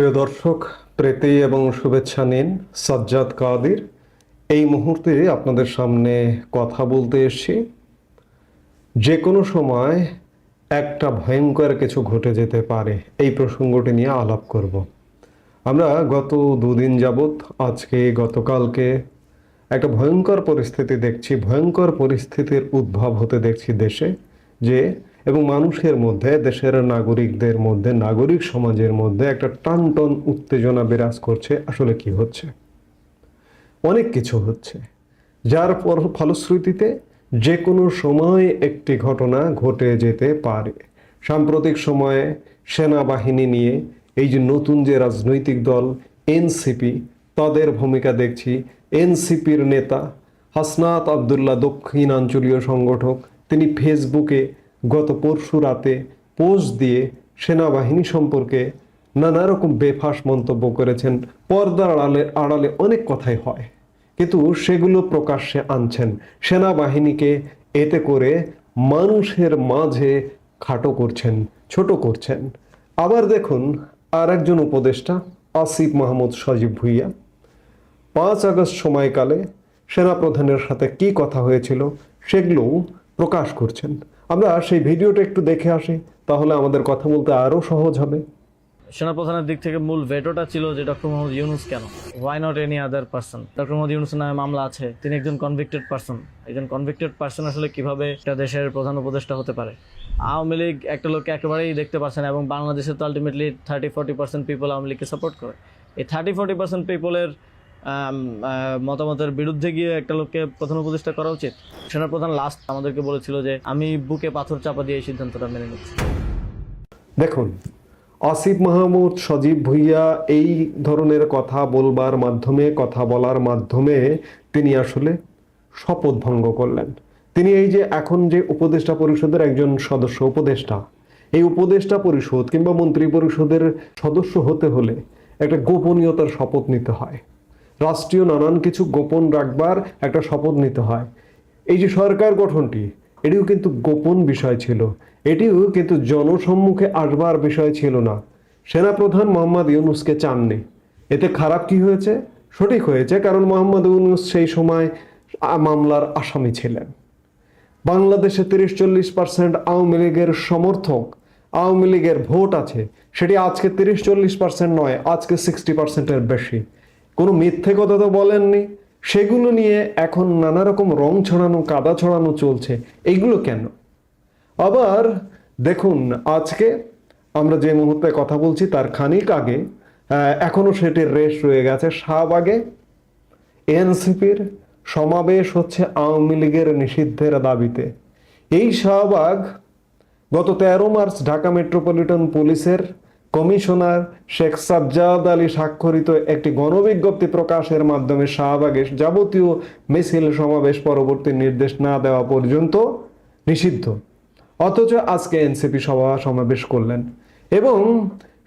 প্রিয় দর্শক, প্রীতি এবং শুভেচ্ছা নিন সাজ্জাদ কাদির। এই মুহূর্তে আপনাদের সামনে কথা বলতে এসেছি। যে কোনো সময় একটা ভয়ঙ্কর কিছু ঘটে যেতে পারে, এই প্রসঙ্গটি নিয়ে আলাপ করব। আমরা গত দুদিন যাবৎ, আজকে, গতকালকে একটা ভয়ঙ্কর পরিস্থিতি দেখছি, ভয়ঙ্কর পরিস্থিতির উদ্ভব হতে দেখছি দেশে যে এবং মানুষের মধ্যে, দেশের নাগরিকদের মধ্যে, নাগরিক সমাজের মধ্যে একটা টানটন উত্তেজনা বিরাজ করছে। আসলে কি হচ্ছে? অনেক কিছু হচ্ছে। যার পর ফলশ্রুতিতে যে কোনো সময় একটি ঘটনা ঘটে যেতে পারে। সাম্প্রতিক সময়ে সেনাবাহিনী নিয়ে এই যে নতুন যে রাজনৈতিক দল এনসিপি, তাদের ভূমিকা দেখছি। এনসিপির নেতা হাসনাত আবদুল্লাহ দক্ষিণাঞ্চলীয় সংগঠক, তিনি ফেসবুকে গত পরশু রাতে পোস্ট দিয়ে সেনাবাহিনী সম্পর্কে নানা রকম বেফাস মন্তব্য করেছেন। পর্দার আড়ালে আড়ালে অনেক কথাই হয়, কিন্তু সেগুলো প্রকাশ্যে আনছেন। সেনাবাহিনীকে এতে করে মানুষের মাঝে খাটো করছেন, ছোট করছেন। আবার দেখুন আর একজন উপদেষ্টা, আসিফ মাহমুদ সজীব ভুইয়া। পাঁচ আগস্ট সময়কালে সেনাপ্রধানের সাথে কি কথা হয়েছিল সেগুলোও প্রকাশ করছেন। আমরা সেই ভিডিওটা একটু দেখে আসি, তাহলে আমাদের কথা বলতে আরও সহজ হবে। সেনাপ্রধানের দিক থেকে মূল ভেটোটা ছিল যে ডক্টর মোহাম্মদ ইউনুস কেন? Why not any other person doctor Mohammad ইউনুসের নামে মামলা আছে, তিনি একজন কনভিক্টেড পার্সন একজন কনভিক্টেড পার্সন আসলে কীভাবে একটা দেশের প্রধান উপদেষ্টা হতে পারে? আওয়ামী লীগ একটা লোককে একেবারেই দেখতে পারছে না এবং বাংলাদেশে তো ultimately thirty forty percent people Awami লীগকে সাপোর্ট করে। এই থার্টি ফোর্টি পার্সেন্ট পিপলের মতামতের বিরুদ্ধে গিয়ে একটা লোককে প্রধান উপদেষ্টা করা উচিত। সেনাপ্রধান লাস্ট আমাদেরকে বলেছিল যে, আমি বুকে পাথর চাপা দিয়ে এই সিদ্ধান্তটা মেনে নিচ্ছি। দেখুন, আসিফ মাহমুদ সজীব ভুইয়া এই ধরনের কথা বলবার মাধ্যমে, কথা বলার মাধ্যমে তিনি আসলে শপথ ভঙ্গ করলেন। তিনি এই যে এখন যে উপদেষ্টা পরিষদের একজন সদস্য, উপদেষ্টা, এই উপদেষ্টা পরিষদ কিংবা মন্ত্রী পরিষদের সদস্য হতে হলে একটা গোপনীয়তার শপথ নিতে হয়। রাষ্ট্রীয় নানান কিছু গোপন রাখবার একটা শপথ নিতে হয়। এই যে সরকার গঠনটি, এটিও কিন্তু গোপন বিষয় ছিল। এটিও কিন্তু জনসম্মুখে আসবার বিষয় ছিল না। সেনাপ্রধান মোহাম্মদ ইউনুসকে চাননি। এতে খারাপ কি হয়েছে? সঠিক হয়েছে কারণ মোহাম্মদ ইউনুস সেই সময় মামলার আসামি ছিলেন। বাংলাদেশে তিরিশ চল্লিশ পার্সেন্ট আওয়ামী লীগের সমর্থক, আওয়ামী লীগের ভোট আছে। সেটি আজকে তিরিশ চল্লিশ পার্সেন্ট নয়, আজকে সিক্সটি পার্সেন্টের বেশি। কোনো মিথ্যে কথা তো বলেননি। সেগুলো নিয়ে এখন নানা রকম রং ছড়ানো কাদা ছড়ানো চলছে। এইগুলো কেন? আবার দেখুন আজকে আমরা যে মুহূর্তে কথা বলছি তার খানিক আগে আহ, এখনও সেটির রেশ রয়ে গেছে। শাহবাগে এনসিপির সমাবেশ হচ্ছে আওয়ামী লীগের নিষিদ্ধের দাবিতে। এই শাহবাগ গত তেরো মার্চ ঢাকা মেট্রোপলিটন পুলিশের কমিশনার শেখ সাজ্জাদ আলী স্বাক্ষরিত একটি গণবিজ্ঞপ্তি প্রকাশের মাধ্যমে শাহবাগে যাবতীয় মিছিল সমাবেশ পরবর্তী নির্দেশ না দেওয়া পর্যন্ত নিষিদ্ধ। অথচ আজকে এনসিপি সভা সমাবেশ করলেন। এবং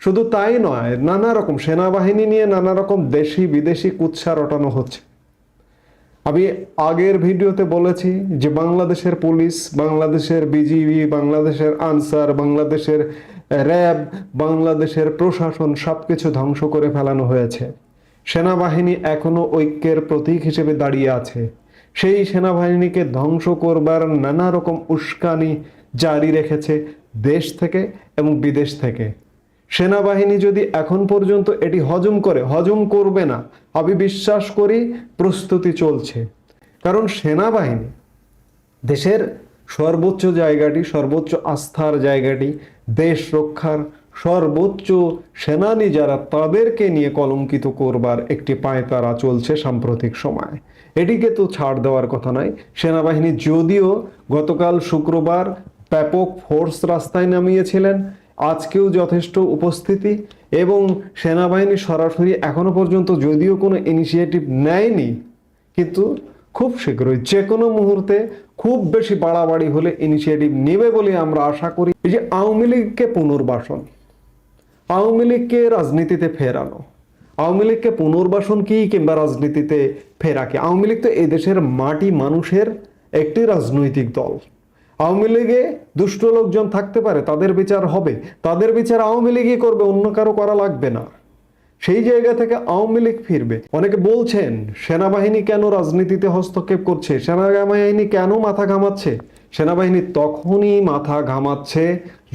শুধু তাই নয়, নানা রকম সেনাবাহিনী নিয়ে নানা রকম দেশি বিদেশি কুৎসা রটানো হচ্ছে। আমি আগের ভিডিওতে বলেছি যে বাংলাদেশের পুলিশ, বাংলাদেশের বিজিবি, বাংলাদেশের আনসার, বাংলাদেশের র্যাব, বাংলাদেশের প্রশাসন সবকিছু ধ্বংস করে ফেলানো হয়েছে। সেনাবাহিনী এখনও ঐক্যের প্রতীক হিসেবে দাঁড়িয়ে আছে। সেই সেনাবাহিনীকে ধ্বংস করবার নানা রকম উস্কানি জারি রেখেছে দেশ থেকে এবং বিদেশ থেকে। সেনাবাহিনী যদি এখন পর্যন্ত এটি হজম করে, হজম করবে না আমি বিশ্বাস করি প্রস্তুতি চলছে। কারণ সেনাবাহিনী দেশের সর্বোচ্চ জায়গাটি, সর্বোচ্চ আস্থার জায়গাটি, দেশ রক্ষার সর্বোচ্চ সেনানী যারা তাদেরকে নিয়ে কলঙ্কিত করবার একটি পায়তারা চলছে সাম্প্রতিক সময়। এটিকে তো ছাড় দেওয়ার কথা নয়। সেনাবাহিনী যদিও গতকাল শুক্রবার ব্যাপক ফোর্স রাস্তায় নামিয়েছিলেন, আজকেও যথেষ্ট উপস্থিতি এবং সেনাবাহিনী সরাসরি এখনও পর্যন্ত যদিও কোনো ইনিশিয়েটিভ নেয়নি, কিন্তু খুব শীঘ্রই যে কোনো মুহূর্তে খুব বেশি বাড়াবাড়ি হলে ইনিশিয়েটিভ নেবে বলে আমরা আশা করি। এই যে আওয়ামী লীগকে পুনর্বাসন, আওয়ামী লীগকে রাজনীতিতে ফেরানো, আওয়ামী লীগকে পুনর্বাসন কি কিংবা রাজনীতিতে ফেরা কি? আওয়ামী লীগ তো এদেশের মাটি মানুষের একটি রাজনৈতিক দল। আওয়ামী লীগে দুষ্ট লোকজন থাকতে পারে, তাদের বিচার হবে। তাদের বিচার আওয়ামী লীগই করবে, অন্য কারও করা লাগবে না। সেই জায়গা থেকে আওয়ামী লীগ ফিরবে। অনেকে বলছেন, সেনাবাহিনী কেন রাজনীতিতে হস্তক্ষেপ করছে? সেনাবাহিনী কেন মাথা ঘামাচ্ছে? সেনাবাহিনী তখনই মাথা ঘামাচ্ছে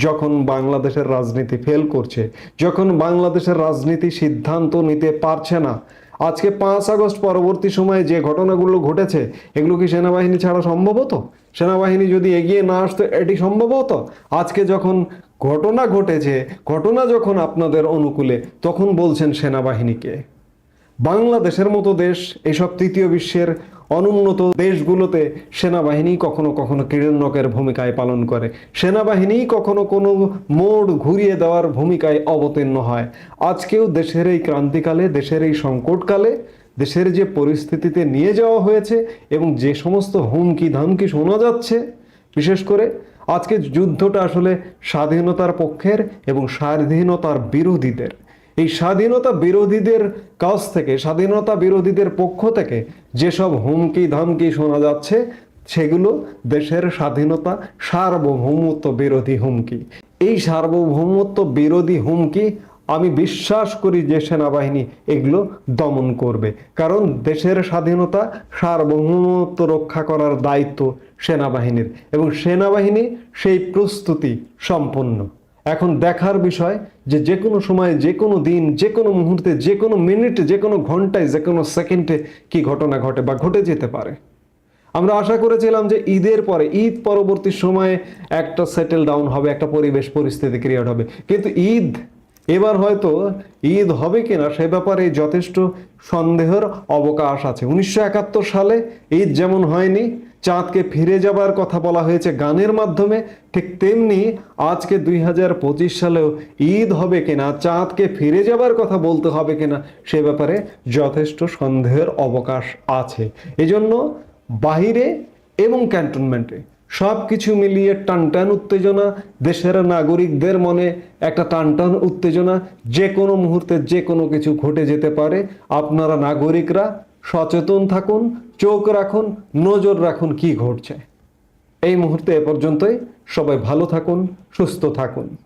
যখন বাংলাদেশের রাজনীতি ফেল করছে, যখন বাংলাদেশের রাজনীতি সিদ্ধান্ত নিতে পারছে না। আজকে পাঁচ আগস্ট পরবর্তী সময়ে যে ঘটনাগুলো ঘটেছে, এগুলো কি সেনাবাহিনী ছাড়া সম্ভব হতো? সেনাবাহিনী যদি এগিয়ে না আসতো, এটি সম্ভব হতো? আজকে যখন ঘটনা ঘটেছে, ঘটনা যখন আপনাদের অনুকূলে, তখন বলছেন সেনাবাহিনীকে। বাংলাদেশের মতো দেশ, এসব তৃতীয় বিশ্বের অনুন্নত দেশগুলোতে সেনাবাহিনী কখনো কখনো কিরণকের ভূমিকায় পালন করে। সেনাবাহিনী কখনো কোনো মোড় ঘুরিয়ে দেওয়ার ভূমিকায় অবতীর্ণ হয়। আজকেও দেশের এই ক্রান্তিকালে, দেশের এই সংকটকালে, দেশের যে পরিস্থিতিতে নিয়ে যাওয়া হয়েছে এবং যে সমস্ত হুমকি ধামকি শোনা যাচ্ছে, বিশেষ করে আজকে যুদ্ধটা আসলে স্বাধীনতার পক্ষের এবং স্বাধীনতার বিরোধীদের। এই স্বাধীনতা বিরোধীদের কাছ থেকে, স্বাধীনতা বিরোধীদের পক্ষ থেকে যেসব হুমকি ধামকি শোনা যাচ্ছে, সেগুলো দেশের স্বাধীনতা সার্বভৌমত্ব বিরোধী হুমকি। এই সার্বভৌমত্ব বিরোধী হুমকি আমি বিশ্বাস করি যে সেনাবাহিনী এগুলো দমন করবে। কারণ দেশের স্বাধীনতা সার্বভৌমত্ব রক্ষা করার দায়িত্ব সেনাবাহিনীর এবং সেনাবাহিনী সেই প্রস্তুতি সম্পন্ন। এখন দেখার বিষয় যে যে কোনো সময় যে কোনো দিন যে কোনো মুহূর্তে যে কোনো মিনিটে যে কোনো ঘন্টায় যে কোনো সেকেন্ডে কি ঘটনা ঘটে বা ঘটে যেতে পারে। আমরা আশা করেছিলাম যে ঈদের পরে, ঈদ পরবর্তী সময়ে একটা সেটেল ডাউন হবে, একটা পরিবেশ পরিস্থিতি ক্রিয়েট হবে। কিন্তু ঈদ এবার হয়তো ঈদ হবে কিনা সে ব্যাপারে যথেষ্ট সন্দেহের অবকাশ আছে। উনিশশো একাত্তর সালে ঈদ যেমন হয়নি, চাঁদকে ফিরে যাবার কথা বলা হয়েছে গানের মাধ্যমে, ঠিক তেমনি আজকে দুই হাজার পঁচিশ সালেও ঈদ হবে কিনা, চাঁদকে ফিরে যাবার কথা বলতে হবে কিনা সে ব্যাপারে যথেষ্ট সন্দেহের অবকাশ আছে। এজন্য বাহিরে এবং ক্যান্টনমেন্টে সব কিছু মিলিয়ে টানটান উত্তেজনা, দেশের নাগরিকদের মনে একটা টানটান উত্তেজনা, যে কোনো মুহূর্তে যে কোনো কিছু ঘটে যেতে পারে। আপনারা নাগরিকরা, সচেতন থাকুন, চোখ রাখুন, নজর রাখুন কি ঘটছে। এই মুহূর্তে এ পর্যন্তই। সবাই ভালো থাকুন, সুস্থ থাকুন।